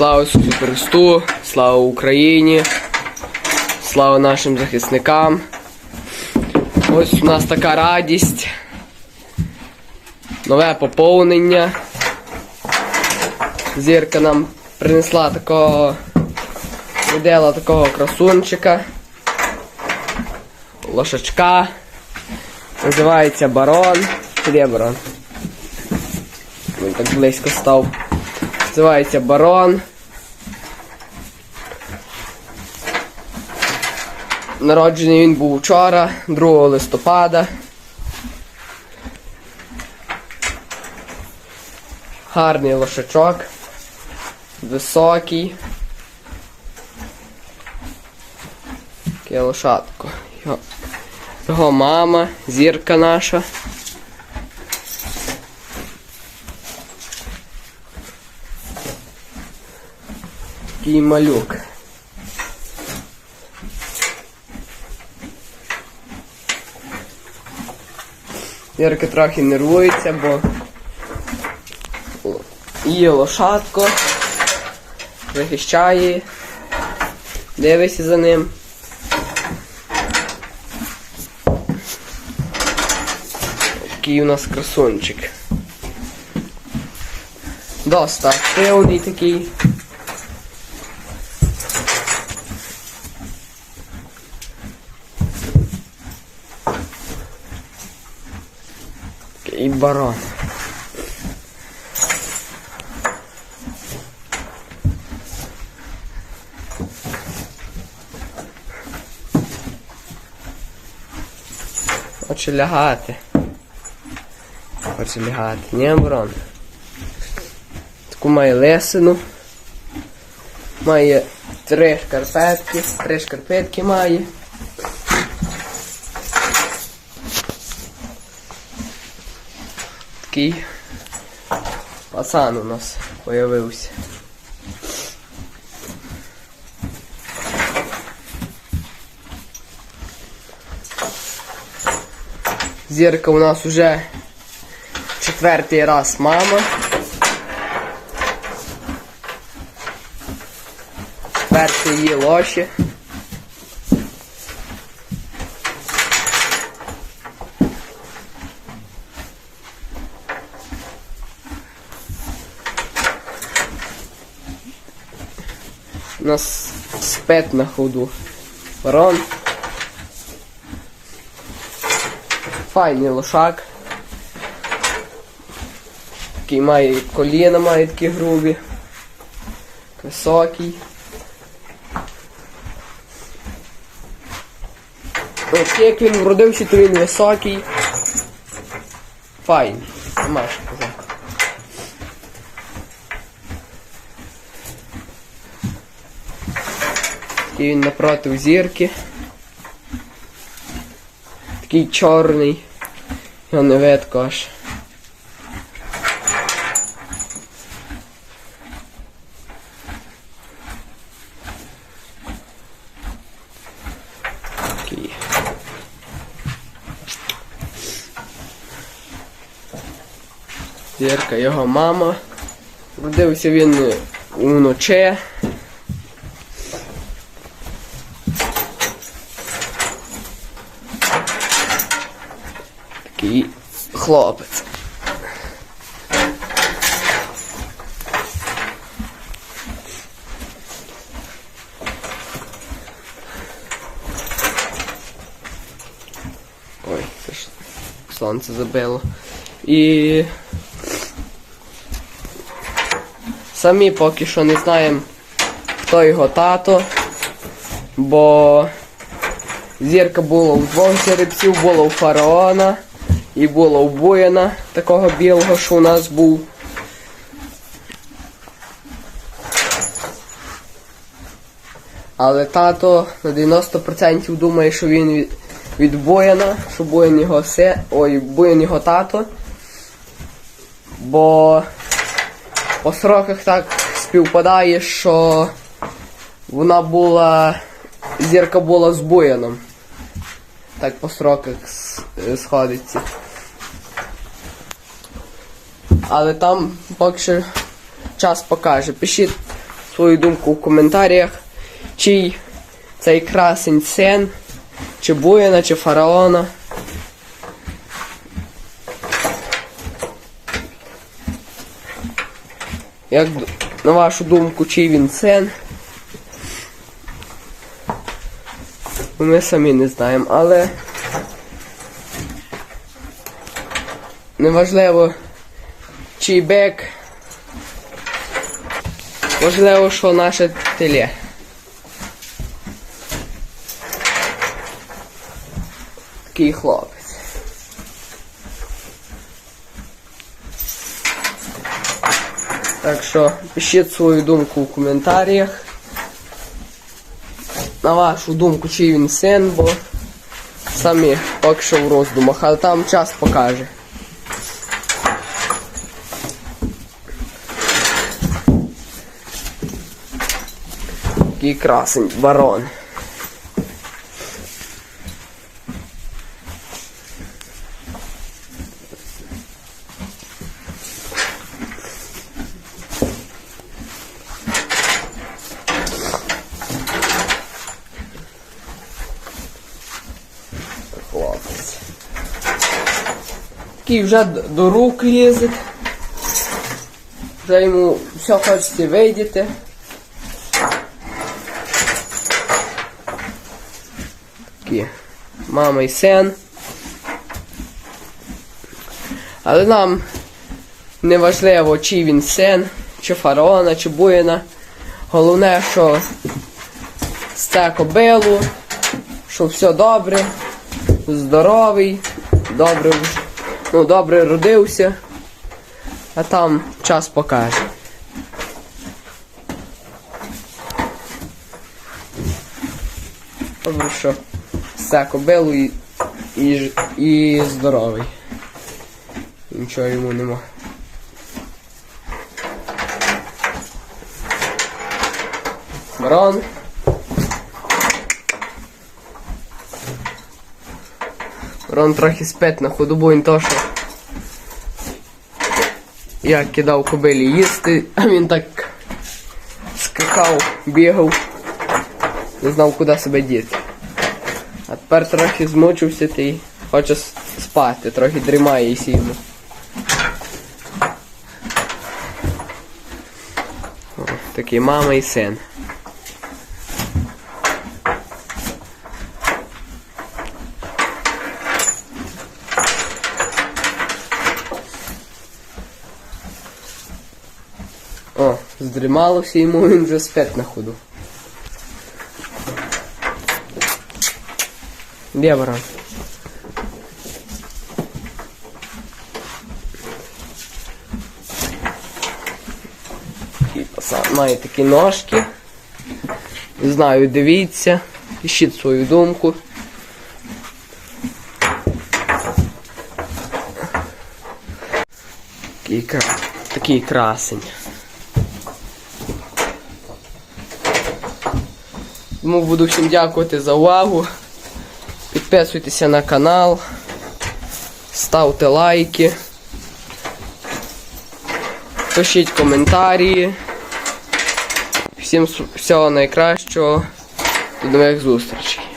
Слава Ісусу Христу, слава Україні, слава нашим захисникам. Ось у нас така радість. Нове поповнення. Зірка нам принесла такого видела такого красунчика. Лошачка. Називається барон. Де барон? Він так близько став. Називається барон. Народжений він був вчора, 2 листопада. Гарний лошачок. Високий. Таке лошадко. Його, мама, зірка наша. Такий малюк. Зірка трохи нервується, бо її лошадко захищає, дивися за ним. Такий у нас красунчик. Доста активний такий. Такий барон. Хоче лягати. Хоче лягати. Ні, барон. Таку має лесину. Має три шкарпетки. Три шкарпетки має. Такий пацан у нас появився. Зірка у нас уже четвертий раз мама. Четвертий її лоші. У нас спет на ходу. Ворон. Файний лошак. Такий має коліна, має такі грубі. Високий. От як він вродився, то він високий. Файний. Нема Такий він напроти зірки. Такий чорний. Його не видко аж. Зірка його мама. Родився він вночі. Такий хлопець. Ой, це ж сонце забило. І самі поки що не знаємо, хто його тато, бо Зірка була у двох жеребців, була у фараона і була у такого білого, що у нас був. Але тато на 90% думає, що він від, від воїна, що воїн його се, ой, воїн його тато. Бо по сроках так співпадає, що вона була. Зірка була з бояном. Так по сроках е, сходиться. Але там поки що час покаже. Пишіть свою думку в коментарях, чий цей красень сен, чи Буяна, чи фараона. Як на вашу думку, чий він сен? Ми самі не знаємо, але неважливо чий бек. Важливо, що наше теле. Такий хлопець. Так що пишіть свою думку в коментарях. На вашу думку, чий він син, бо самі поки що в роздумах, але там час покаже. Який красень барон. Хлопець. Такий вже до рук лізить. Вже йому все хочеться видіти. Такі мама і син. Але нам не важливо, чи він син, чи фараона, чи буїна. Головне, що з це кобилу, що все добре, здоровий, добре, ну, добре родився, а там час покаже. Добре, що все кобилу і, і, і здоровий. Нічого йому нема. Барон. Барон трохи спить на ходу, бо він то, що я кидав кобилі їсти, а він так скакав, бігав, не знав, куди себе діти. А тепер трохи змучився та й хоче спати, трохи дрімає і сімо. О, Такі мама і син. О, здрімалося йому, він вже спить на ходу. Такий має такі ножки. Не знаю, дивіться, пишіть свою думку. Такий, кра... такий красень. Тому буду всім дякувати за увагу. Підписуйтеся на канал, ставте лайки, пишіть коментарі. Всім всього найкращого. До нових зустрічей.